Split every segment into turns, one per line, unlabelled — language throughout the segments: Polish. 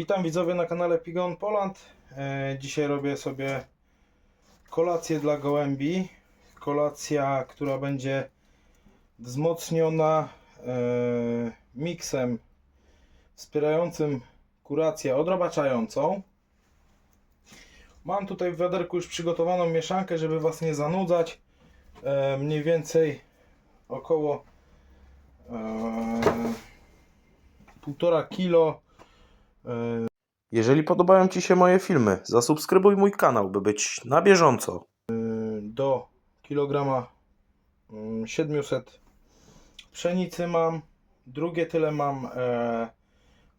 Witam widzowie na kanale Pigon Poland. E, Dzisiaj robię sobie kolację dla gołębi. Kolacja, która będzie wzmocniona e, miksem wspierającym kurację odrobaczającą. Mam tutaj w wiaderku już przygotowaną mieszankę, żeby Was nie zanudzać. E, Mniej więcej około e, półtora kilo
Jeżeli podobają Ci się moje filmy, zasubskrybuj mój kanał, by być na bieżąco.
do kilograma mm, 700 pszenicy mam. Drugie tyle mam e,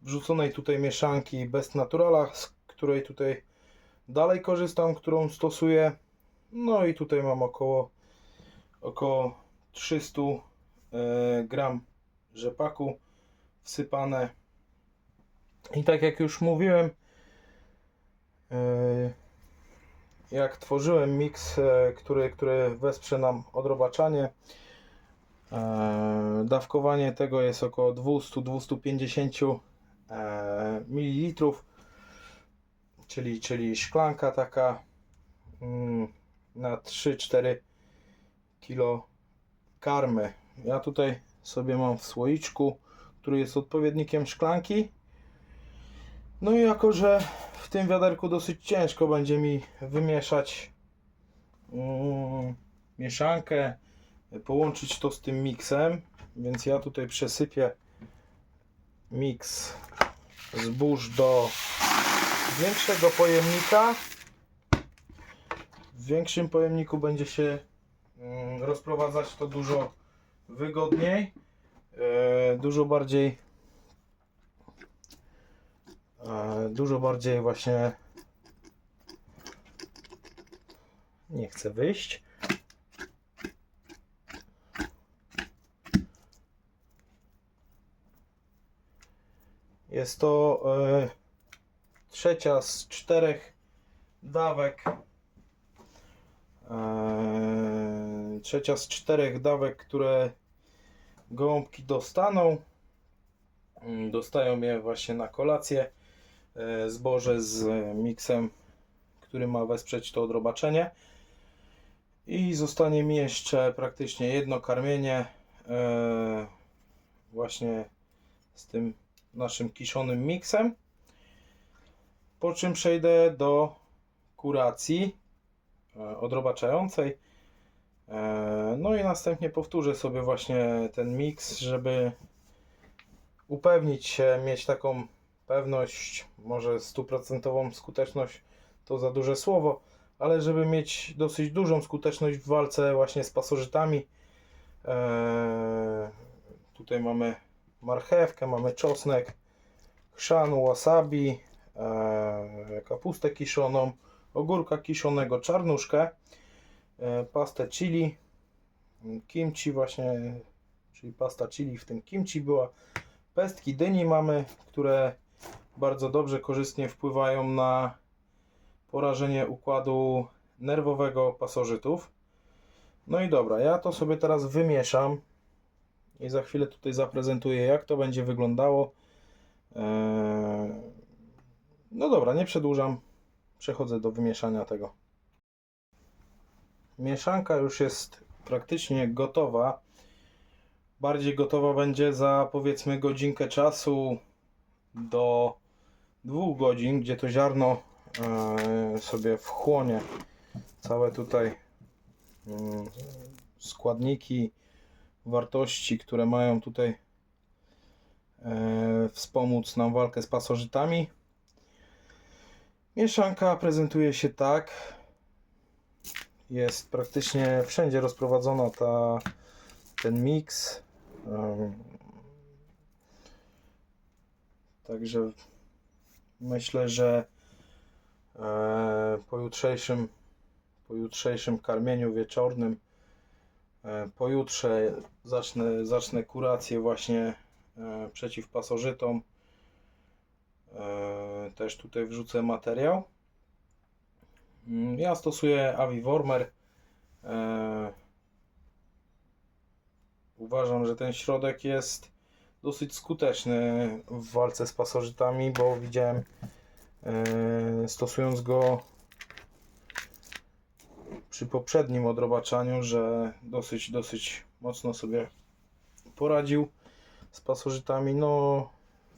wrzuconej tutaj mieszanki Best Naturala, z której tutaj dalej korzystam, którą stosuję. No i tutaj mam około około 300 e, gram rzepaku wsypane. I tak jak już mówiłem, e, jak tworzyłem miks, e, który, który wesprze nam odrobaczanie, e, dawkowanie tego jest około 200-250 ml, czyli, czyli szklanka taka mm, na 3-4 kilo karmy. Ja tutaj sobie mam w słoiczku, który jest odpowiednikiem szklanki. No i jako, że w tym wiaderku dosyć ciężko będzie mi wymieszać mm, mieszankę, połączyć to z tym miksem, więc ja tutaj przesypię miks zbóż do większego pojemnika. W większym pojemniku będzie się mm, rozprowadzać to dużo wygodniej, e, dużo bardziej dużo bardziej właśnie nie chcę wyjść. Jest to e, trzecia z czterech dawek. E, trzecia z czterech dawek, które gołąbki dostaną. Mm, Dostają je właśnie na kolację e, zboże z miksem, który ma wesprzeć to odrobaczenie. I zostanie mi jeszcze praktycznie jedno karmienie e, właśnie z tym naszym kiszonym miksem. Po czym przejdę do kuracji e, odrobaczającej. E, No i następnie powtórzę sobie właśnie ten miks, żeby upewnić się, mieć taką pewność, może stuprocentową skuteczność to za duże słowo, ale żeby mieć dosyć dużą skuteczność w walce właśnie z pasożytami. Eee, tutaj mamy marchewkę, mamy czosnek, chrzan, wasabi, eee, kapustę kiszoną, ogórka kiszonego, czarnuszkę, e, pastę chili, kimchi właśnie, czyli pasta chili w tym kimchi była, pestki dyni mamy, które bardzo dobrze, korzystnie wpływają na porażenie układu nerwowego pasożytów. No i dobra, ja to sobie teraz wymieszam i za chwilę tutaj zaprezentuję, jak to będzie wyglądało. Eee, No dobra, nie przedłużam, przechodzę do wymieszania tego. Mieszanka już jest praktycznie gotowa. Bardziej gotowa będzie za powiedzmy godzinkę czasu do dwóch godzin, gdzie to ziarno e, sobie wchłonie całe tutaj mm, składniki, wartości, które mają tutaj e, wspomóc nam walkę z pasożytami. Mieszanka prezentuje się tak. Jest praktycznie wszędzie rozprowadzona ta, ten miks. Także myślę, że e, po jutrzejszym, po jutrzejszym karmieniu wieczornym, e, pojutrze zacznę, zacznę kurację właśnie e, przeciw pasożytom. Też tutaj wrzucę materiał. Mm, Ja stosuję Avivormer. E, uważam, że ten środek jest dosyć skuteczny w walce z pasożytami, bo widziałem e, stosując go przy poprzednim odrobaczaniu, że dosyć, dosyć mocno sobie poradził z pasożytami. No,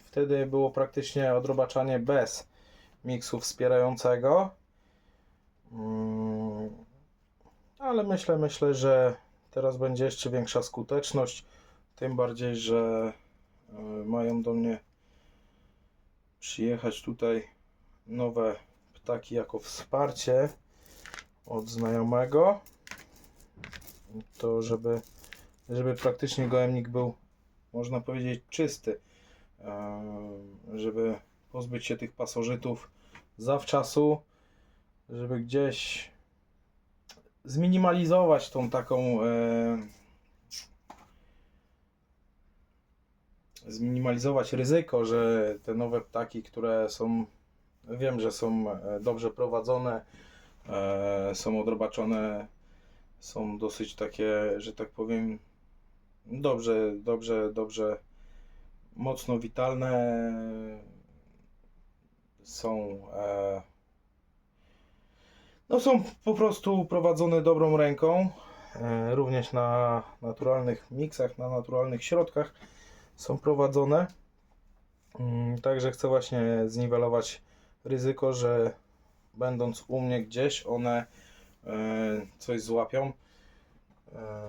wtedy było praktycznie odrobaczanie bez miksu wspierającego. Mm, Ale myślę, myślę, że teraz będzie jeszcze większa skuteczność. Tym bardziej, że mają do mnie przyjechać tutaj nowe ptaki jako wsparcie od znajomego. To żeby, żeby praktycznie gołębnik był, można powiedzieć, czysty. E, Żeby pozbyć się tych pasożytów zawczasu, żeby gdzieś zminimalizować tą taką zminimalizować ryzyko, że te nowe ptaki, które są wiem, że są e, dobrze prowadzone, e, są odrobaczone, są dosyć takie, że tak powiem, dobrze, dobrze, dobrze, mocno witalne, są e, no są po prostu prowadzone dobrą ręką, również na naturalnych miksach, na naturalnych środkach są prowadzone. Mm, Także chcę właśnie zniwelować ryzyko, że będąc u mnie gdzieś, one e, coś złapią. E,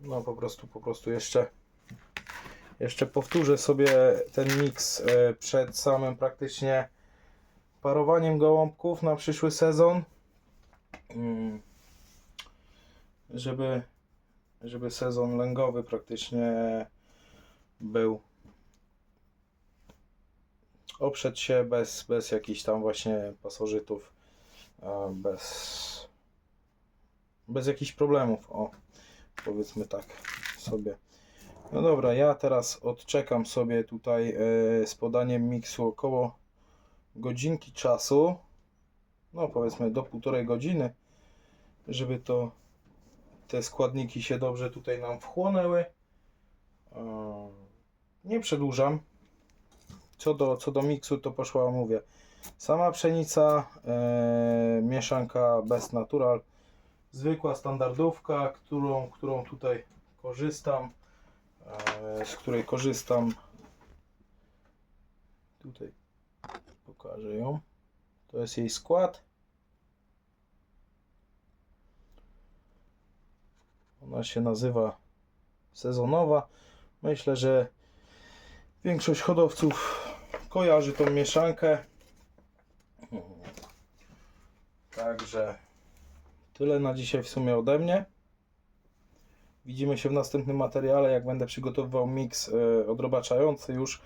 no po prostu, po prostu jeszcze jeszcze powtórzę sobie ten miks e, przed samym praktycznie parowaniem gołąbków na przyszły sezon. Mm, Żeby, żeby sezon lęgowy praktycznie był oprzeć się bez, bez jakichś tam właśnie pasożytów, bez, bez jakichś problemów, o, powiedzmy tak sobie. No dobra, ja teraz odczekam sobie tutaj e, z podaniem miksu około godzinki czasu, no powiedzmy do półtorej godziny, żeby to te składniki się dobrze tutaj nam wchłonęły. E, Nie przedłużam. Co do, co do miksu, to poszła, mówię, sama pszenica, e, mieszanka Best Natural, zwykła standardówka, którą, którą tutaj korzystam, e, z której korzystam. Tutaj pokażę ją. To jest jej skład. Ona się nazywa sezonowa. Myślę, że większość hodowców kojarzy tą mieszankę. Także tyle na dzisiaj w sumie ode mnie. Widzimy się w następnym materiale, jak będę przygotowywał miks e, odrobaczający już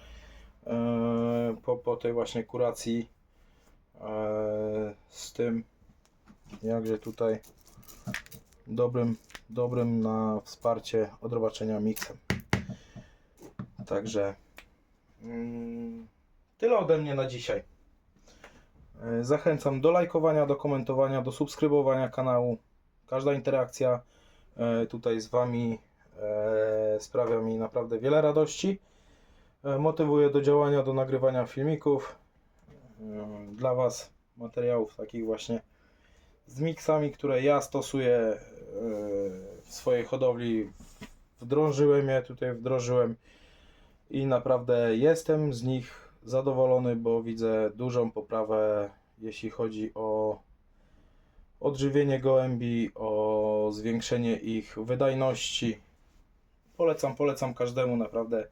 e, po, po tej właśnie kuracji e, z tym jakże tutaj dobrym, dobrym na wsparcie odrobaczenia miksem. Także mm, tyle ode mnie na dzisiaj. E, Zachęcam do lajkowania, do komentowania, do subskrybowania kanału. Każda interakcja e, tutaj z Wami e, sprawia mi naprawdę wiele radości. Motywuje do działania, do nagrywania filmików dla Was, materiałów takich właśnie z miksami, które ja stosuję w swojej hodowli. Wdrążyłem je, tutaj wdrożyłem i naprawdę jestem z nich zadowolony, bo widzę dużą poprawę, jeśli chodzi o odżywienie gołębi, o zwiększenie ich wydajności. Polecam, polecam każdemu naprawdę.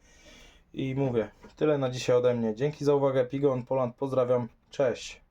I mówię, tyle na dzisiaj ode mnie. Dzięki za uwagę, Pigon Poland, pozdrawiam, cześć.